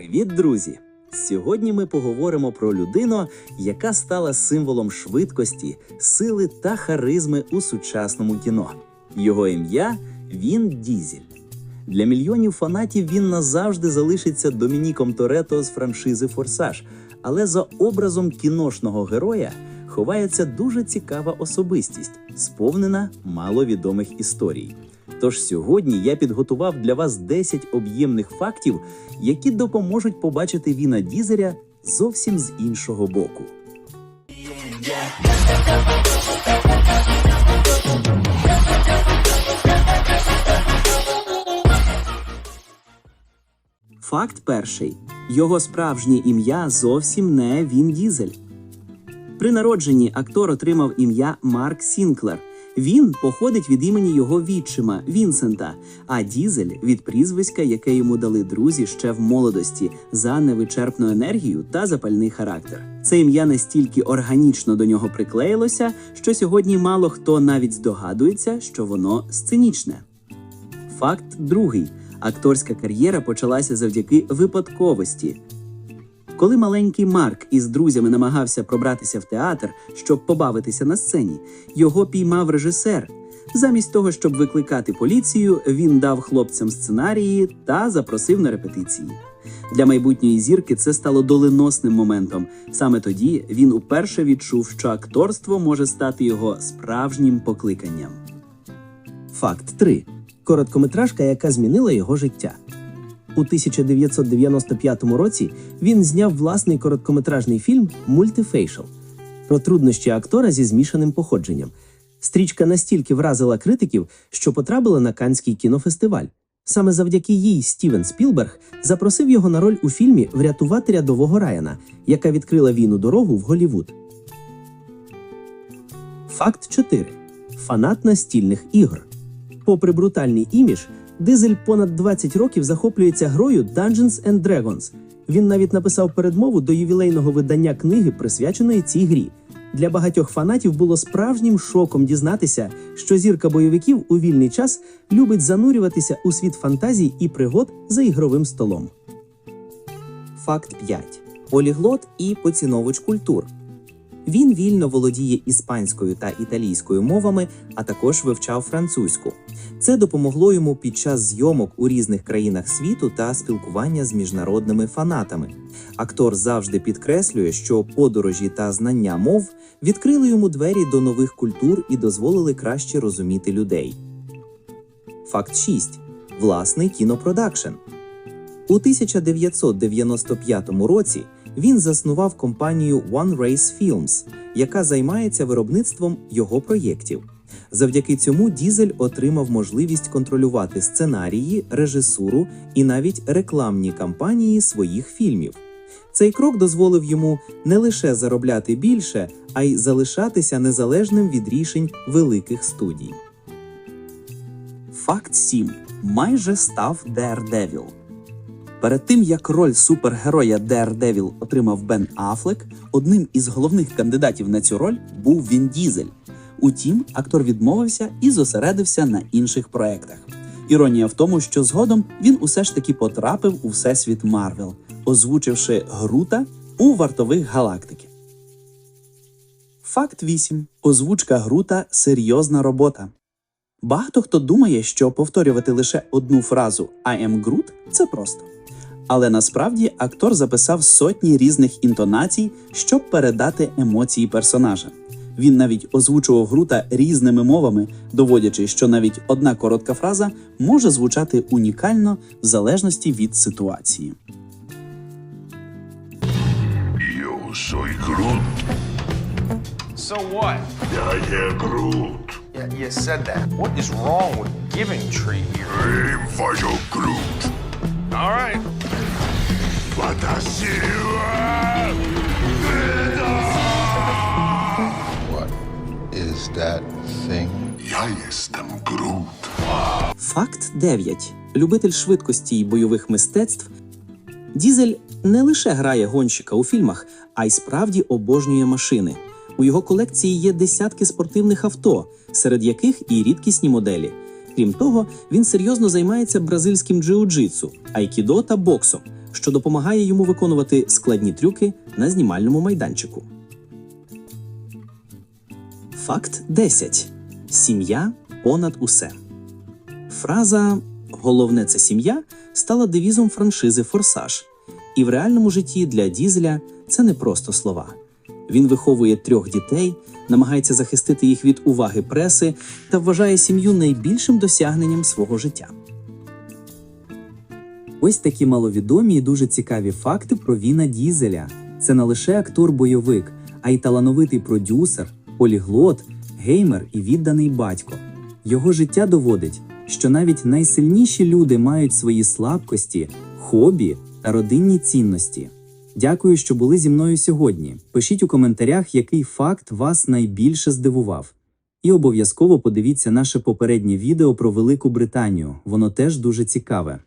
Привіт, друзі! Сьогодні ми поговоримо про людину, яка стала символом швидкості, сили та харизми у сучасному кіно. Його ім'я Він Дізель. Для мільйонів фанатів він назавжди залишиться Домініком Торетто з франшизи Форсаж. Але за образом кіношного героя ховається дуже цікава особистість, сповнена маловідомих історій. Тож сьогодні я підготував для вас 10 об'ємних фактів, які допоможуть побачити Віна Дізеля зовсім з іншого боку. Факт перший: його справжнє ім'я зовсім не Він Дізель. При народженні актор отримав ім'я Марк Сінклер. Він походить від імені його відчима Вінсента, а Дізель від прізвиська, яке йому дали друзі ще в молодості за невичерпну енергію та запальний характер. Це ім'я настільки органічно до нього приклеїлося, що сьогодні мало хто навіть здогадується, що воно сценічне. Факт другий: акторська кар'єра почалася завдяки випадковості. Коли маленький Марк із друзями намагався пробратися в театр, щоб побавитися на сцені, його піймав режисер. Замість того, щоб викликати поліцію, він дав хлопцям сценарії та запросив на репетиції. Для майбутньої зірки це стало доленосним моментом. Саме тоді він уперше відчув, що акторство може стати його справжнім покликанням. Факт 3. Короткометражка, яка змінила його життя. У 1995 році він зняв власний короткометражний фільм Мультифейшл про труднощі актора зі змішаним походженням. Стрічка настільки вразила критиків, що потрапила на Канський кінофестиваль. Саме завдяки їй Стівен Спілберг запросив його на роль у фільмі Врятувати рядового Райана, яка відкрила війну дорогу в Голівуд. Факт 4. Фанат настільних ігор. Попри брутальний імідж, Дизель понад 20 років захоплюється грою Dungeons and Dragons. Він навіть написав передмову до ювілейного видання книги, присвяченої цій грі. Для багатьох фанатів було справжнім шоком дізнатися, що зірка бойовиків у вільний час любить занурюватися у світ фантазій і пригод за ігровим столом. Факт 5. Поліглот і поціновувач культур. Він вільно володіє іспанською та італійською мовами, а також вивчав французьку. Це допомогло йому під час зйомок у різних країнах світу та спілкування з міжнародними фанатами. Актор завжди підкреслює, що подорожі та знання мов відкрили йому двері до нових культур і дозволили краще розуміти людей. Факт 6. Власний кінопродакшн. У 1995 році він заснував компанію One Race Films, яка займається виробництвом його проєктів. Завдяки цьому Дізель отримав можливість контролювати сценарії, режисуру і навіть рекламні кампанії своїх фільмів. Цей крок дозволив йому не лише заробляти більше, а й залишатися незалежним від рішень великих студій. Факт 7. Майже став Daredevil. Перед тим як роль супергероя Daredevil отримав Бен Афлек, одним із головних кандидатів на цю роль був Він Дізель. Утім, актор відмовився і зосередився на інших проектах. Іронія в тому, що згодом він усе ж таки потрапив у всесвіт Марвел, озвучивши Грута у вартових галактики. Факт 8. Озвучка Грута серйозна робота. Багато хто думає, що повторювати лише одну фразу I am Groot – це просто. Але насправді актор записав сотні різних інтонацій, щоб передати емоції персонажа. Він навіть озвучував Грута різними мовами, доводячи, що навіть одна коротка фраза може звучати унікально в залежності від ситуації. Yo soy Groot. So what? Я є Groot. Yeah, you said that. What is wrong with giving tree here? Інфайо Groot. All right. What is that thing? Я єстем Groot. Факт 9. Любитель швидкості й бойових мистецтв. Дізель не лише грає гонщика у фільмах, а й справді обожнює машини. У його колекції є десятки спортивних авто, серед яких і рідкісні моделі. Крім того, він серйозно займається бразильським джиу-джитсу, айкідо та боксом. Що допомагає йому виконувати складні трюки на знімальному майданчику. Факт 10. Сім'я понад усе. Фраза Головне це сім'я стала девізом франшизи Форсаж. І в реальному житті для Дізеля це не просто слова. Він виховує трьох дітей, намагається захистити їх від уваги преси та вважає сім'ю найбільшим досягненням свого життя. Ось такі маловідомі і дуже цікаві факти про Віна Дізеля. Це не лише актор-бойовик, а й талановитий продюсер, поліглот, геймер і відданий батько. Його життя доводить, що навіть найсильніші люди мають свої слабкості, хобі та родинні цінності. Дякую, що були зі мною сьогодні. Пишіть у коментарях, який факт вас найбільше здивував. І обов'язково подивіться наше попереднє відео про Велику Британію. Воно теж дуже цікаве.